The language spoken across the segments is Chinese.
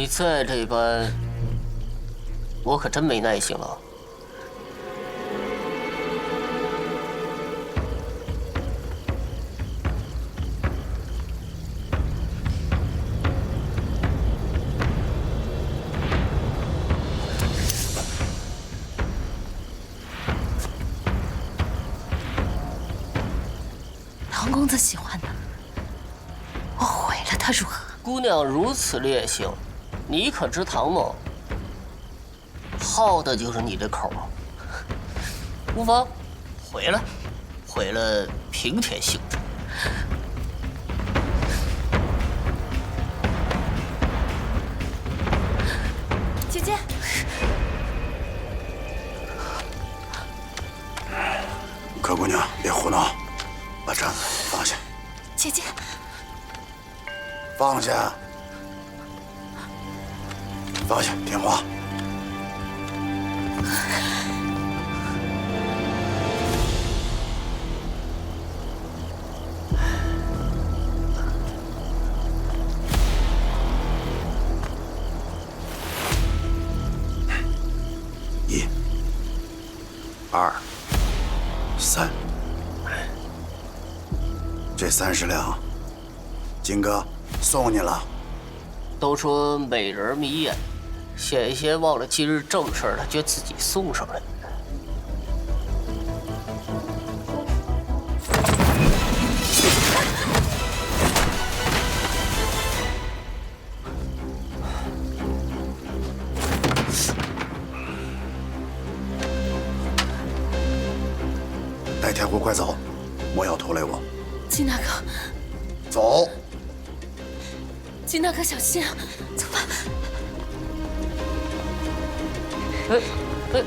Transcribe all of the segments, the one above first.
你再这般，我可真没耐性了。唐公子喜欢的，我毁了他如何？姑娘如此烈性，你可知唐某好的就是你这口。无妨，毁了，毁了平添兴致。姐姐，可姑娘别胡闹，把簪子放下，姐姐，放下，放下，听话。一、二、三，这三十两，金哥送你了。都说美人迷眼，险些忘了今日正事了，就自己送上来。带天虎快走，莫要拖累我。金大哥，走。金大哥小心啊！走吧。哎哎，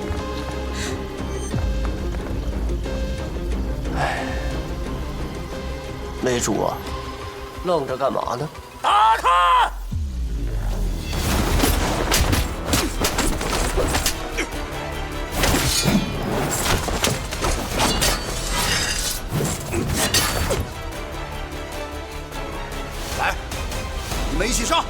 哎，梅主啊，愣着干嘛呢？打他！来，你们一起上！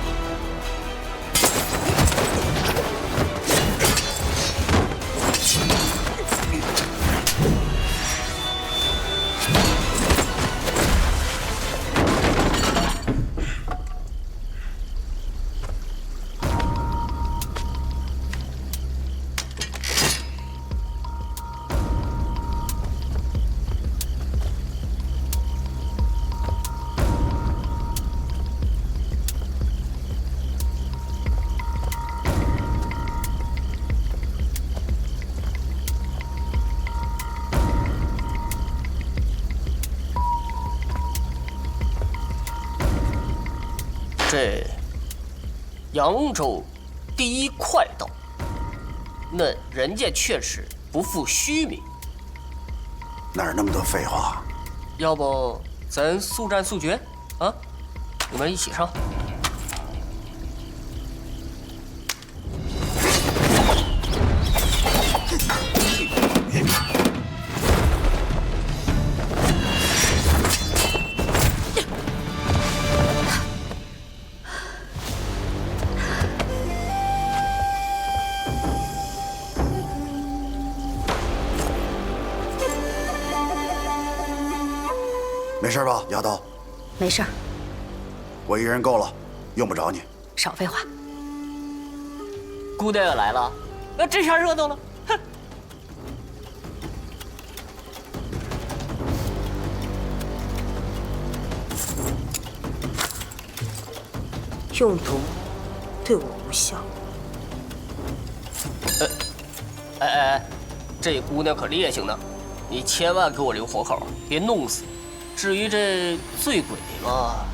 这扬州第一快刀，那人家确实不负虚名。哪儿那么多废话？要不咱速战速决啊？你们一起上。没事吧，丫头？没事，我一人够了，用不着你。少废话。姑娘也来了，那这下热闹了。哼，用毒对我无效。哎哎哎，这姑娘可烈性呢，你千万给我留活口，别弄死。至于这醉鬼吧。